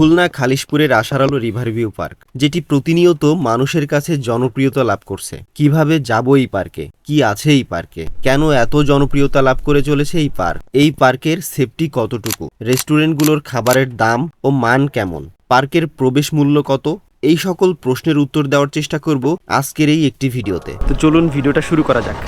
খুলনা খালিশপুরের আশার আলো river view park, যেটি প্রতিনিয়ত মানুষের কাছে জনপ্রিয়তা লাভ করছে। কীভাবে যাব এই পার্কে? কি আছে এই পার্কে? কেন এত জনপ্রিয়তা লাভ করে চলেছে এই পার্ক? এই পার্কের সেফটি কতটুকু? রেস্টুরেন্টগুলোর খাবারের দাম ও মান কেমন? পার্কের প্রবেশ মূল্য কত? এই সকল প্রশ্নের উত্তর দেওয়ার চেষ্টা করব আজকের এই একটি ভিডিওতে। তো চলুন ভিডিওটা শুরু করা যাক।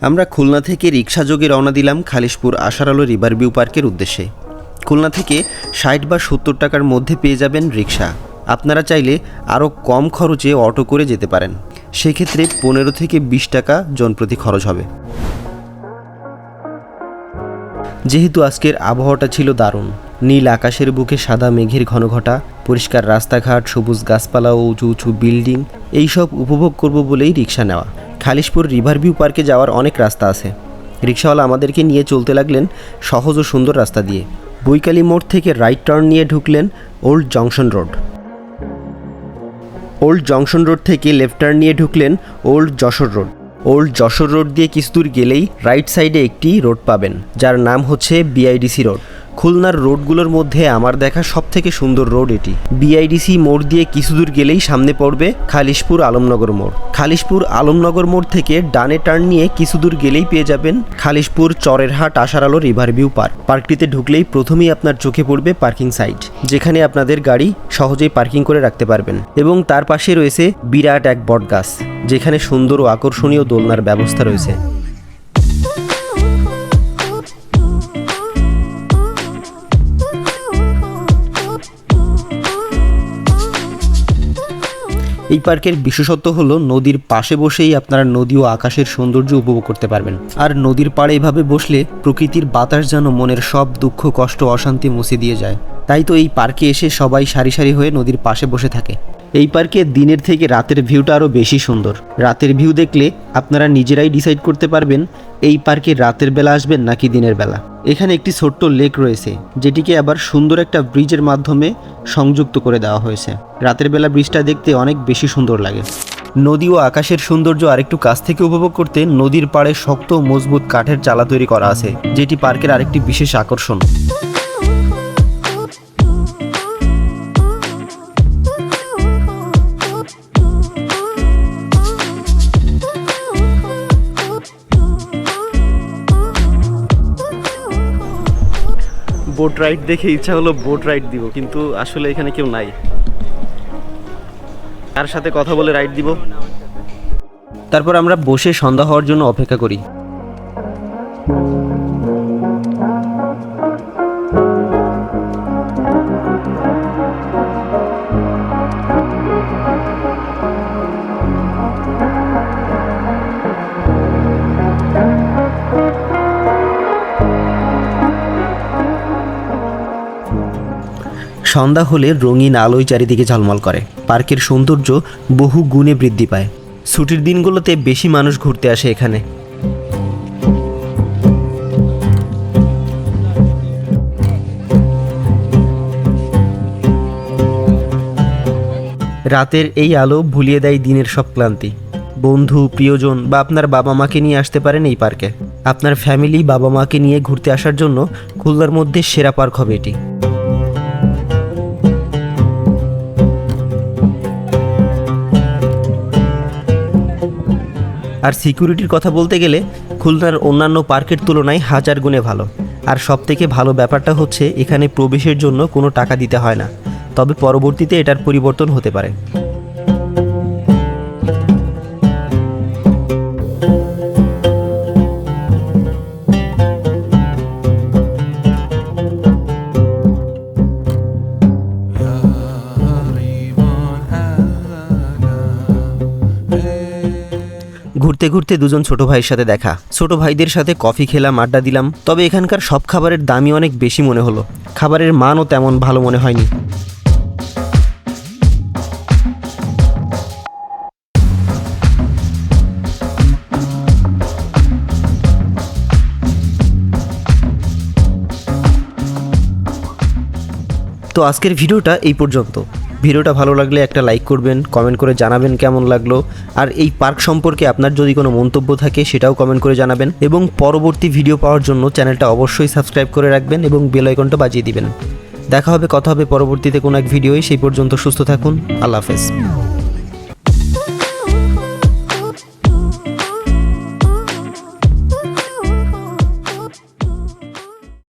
আমরা খুলনা থেকে রিক্সা যোগে রওনা দিলাম খালিশপুর আশার আলো রিভার ভিউ পার্কের উদ্দেশ্যে। খুলনা থেকে ষাট বা সত্তর টাকার মধ্যে পেয়ে যাবেন রিক্সা আপনারা চাইলে আরও কম খরচে অটো করে যেতে পারেন। সেক্ষেত্রে পনেরো থেকে বিশ টাকা জনপ্রতি খরচ হবে। যেহেতু আজকের আবহাওয়াটা ছিল দারুণ, নীল আকাশের বুকে সাদা মেঘের ঘনঘটা পরিষ্কার রাস্তাঘাট, সবুজ গাছপালা ও উঁচু উঁচু বিল্ডিং, এইসব উপভোগ করব বলেই রিক্সা নেওয়া। খালিশপুর রিভার ভিউ পার্কে যাওয়ার অনেক রাস্তা আছে। রিক্সাওয়ালা আমাদেরকে নিয়ে চলতে লাগলেন সহজ ও সুন্দর রাস্তা দিয়ে। বৈকালী মোড় থেকে রাইট টার্ন নিয়ে ঢুকলেন old junction road. Old junction road থেকে লেফট টার্ন নিয়ে ঢুকলেন old Jessore road. Old Jessore road দিয়ে কিছু দূর গেলেই রাইট সাইডে একটি রোড পাবেন, যার নাম হচ্ছে বিআইডিসি রোড। খুলনার রোডগুলোর মধ্যে আমার দেখা সবথেকে সুন্দর রোড এটি। বিআইডিসি মোড় দিয়ে কিছু দূর গেলেই সামনে পড়বে খালিশপুর আলমনগর মোড়। খালিশপুর আলমনগর মোড় থেকে ডানে টার্ন নিয়ে কিছু দূর গেলেই পেয়ে যাবেন খালিশপুর চরেরহাট আশার আলো রিভার ভিউ পার্ক। পার্কটিতে ঢুকলেই প্রথমেই আপনার চোখে পড়বে পার্কিং সাইট, যেখানে আপনাদের গাড়ি সহজেই পার্কিং করে রাখতে পারবেন এবং তার পাশে রয়েছে বিরাট এক বটগাছ, যেখানে সুন্দর ও আকর্ষণীয় দোলনার ব্যবস্থা রয়েছে। এই পার্কের বিশেষত্ব হলো নদীর পাশে বসেই আপনারা নদী ও আকাশের সৌন্দর্য উপভোগ করতে পারবেন। আর নদীর পাড়ে এভাবে বসলে প্রকৃতির বাতাস যেন মনের সব দুঃখ, কষ্ট, অশান্তি মুছে দিয়ে যায়। তাই তো এই পার্কে এসে সবাই সারি সারি হয়ে নদীর পাশে বসে থাকে। এই পার্কে দিনের থেকে রাতের ভিউটা আরও বেশি সুন্দর। রাতের ভিউ দেখলে আপনারা নিজেরাই ডিসাইড করতে পারবেন এই পার্কে রাতের বেলা আসবেন নাকি দিনের বেলা? এখানে একটি ছোট্ট লেক রয়েছে, যেটিকে আবার সুন্দর একটা ব্রিজের মাধ্যমে সংযুক্ত করে দেওয়া হয়েছে। রাতের বেলা ব্রিজটা দেখতে অনেক বেশি সুন্দর লাগে। নদী ও আকাশের সৌন্দর্য আরেকটু কাছ থেকে উপভোগ করতে নদীর পাড়ে শক্ত মজবুত কাঠের চালা তৈরি করা আছে, যেটি পার্কের আরেকটি বিশেষ আকর্ষণ। বোট রাইড দেখে ইচ্ছা হলো বোট রাইড দিব, কিন্তু আসলে এখানে কেউ নাই। তার সাথে কথা বলে রাইড দিব? তারপর আমরা বসে সন্ধ্যা হওয়ার জন্য অপেক্ষা করি। সন্ধ্যা হলে রঙিন আলোয় চারিদিকে ঝলমল করে। পার্কের সৌন্দর্য বহু গুণে বৃদ্ধি পায়। ছুটির দিনগুলোতে বেশি মানুষ ঘুরতে আসে এখানে। রাতের এই আলো ভুলিয়ে দেয় দিনের সব ক্লান্তি। বন্ধু, প্রিয়জন বা আপনার বাবা মাকে নিয়ে আসতে পারেন এই পার্কে। আপনার ফ্যামিলি বাবা মাকে নিয়ে ঘুরতে আসার জন্য খুলনার মধ্যে সেরা পার্ক হবে এটি। আর সিকিউরিটির কথা বলতে গেলে খুলনার অন্যান্য পার্কের তুলনায় হাজার গুণে ভালো। আর সবথেকে ভালো ব্যাপারটা হচ্ছে এখানে প্রবেশের জন্য কোনো টাকা দিতে হয় না। তবে পরবর্তীতে এটার পরিবর্তন হতে পারে। ঘুরতে ঘুরতে দুজন ছোট ভাইয়ের সাথে দেখা। ছোট ভাইদের সাথে কফি খেলাম, আড্ডা দিলাম। তবে এখানকার সব খাবারের দামই অনেক বেশি মনে হলো। খাবারের মানও তেমন ভালো মনে হয়নি। তো আজকের ভিডিওটা এই পর্যন্ত। ভিডিওটা ভালো লাগলে একটা লাইক করবেন কমেন্ট করে জানাবেন কেমন লাগল। আর এই পার্ক সম্পর্কে আপনার যদি কোনো মন্তব্য থাকে সেটাও কমেন্ট করে জানাবেন এবং পরবর্তী ভিডিও পাওয়ার জন্য চ্যানেলটা অবশ্যই সাবস্ক্রাইব করে রাখবেন এবং বেল আইকনটা বাজিয়ে দিবেন। দেখা হবে, কথা হবে পরবর্তীতে কোনো এক ভিডিওয়। সেই পর্যন্ত সুস্থ থাকুন, আল্লাহ হাফেজ।